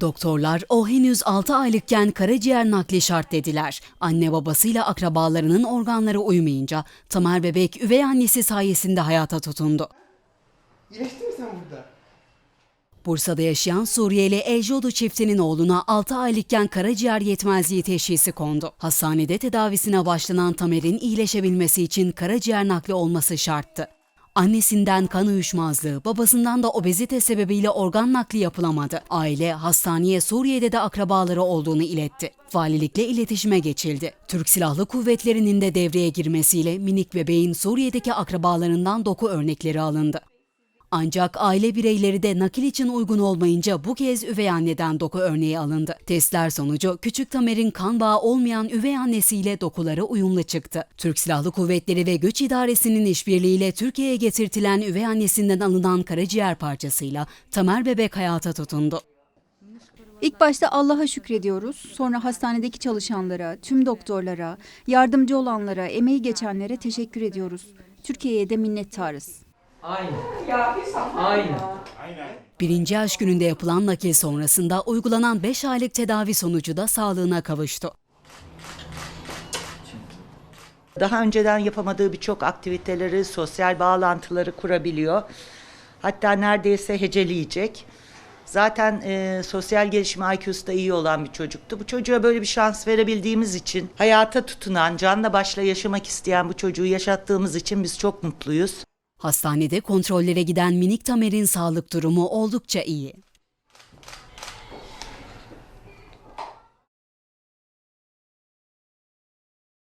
Doktorlar o henüz 6 aylıkken karaciğer nakli şart dediler. Anne babasıyla akrabalarının organları uymayınca Tamer bebek üvey annesi sayesinde hayata tutundu. İyileştin mi sen burada? Bursa'da yaşayan Suriyeli Eljodu çiftinin oğluna 6 aylıkken karaciğer yetmezliği teşhisi kondu. Hastanede tedavisine başlanan Tamer'in iyileşebilmesi için karaciğer nakli olması şarttı. Annesinden kan uyuşmazlığı, babasından da obezite sebebiyle organ nakli yapılamadı. Aile hastaneye Suriye'de de akrabaları olduğunu iletti. Valilikle iletişime geçildi. Türk Silahlı Kuvvetleri'nin de devreye girmesiyle minik bebeğin Suriye'deki akrabalarından doku örnekleri alındı. Ancak aile bireyleri de nakil için uygun olmayınca bu kez üvey anneden doku örneği alındı. Testler sonucu küçük Tamer'in kan bağı olmayan üvey annesiyle dokuları uyumlu çıktı. Türk Silahlı Kuvvetleri ve Göç İdaresi'nin işbirliğiyle Türkiye'ye getirtilen üvey annesinden alınan karaciğer parçasıyla Tamer bebek hayata tutundu. İlk başta Allah'a şükrediyoruz. Sonra hastanedeki çalışanlara, tüm doktorlara, yardımcı olanlara, emeği geçenlere teşekkür ediyoruz. Türkiye'ye de minnettarız. Aynı. Aynı. Birinci aşk gününde yapılan nakil sonrasında uygulanan 5 aylık tedavi sonucu da sağlığına kavuştu. Daha önceden yapamadığı birçok aktiviteleri, sosyal bağlantıları kurabiliyor. Hatta neredeyse heceleyecek. Zaten e, sosyal gelişim IQ'su da iyi olan bir çocuktu. Bu çocuğa böyle bir şans verebildiğimiz için, hayata tutunan, canla başla yaşamak isteyen bu çocuğu yaşattığımız için biz çok mutluyuz. Hastanede kontrollere giden minik Tamer'in sağlık durumu oldukça iyi.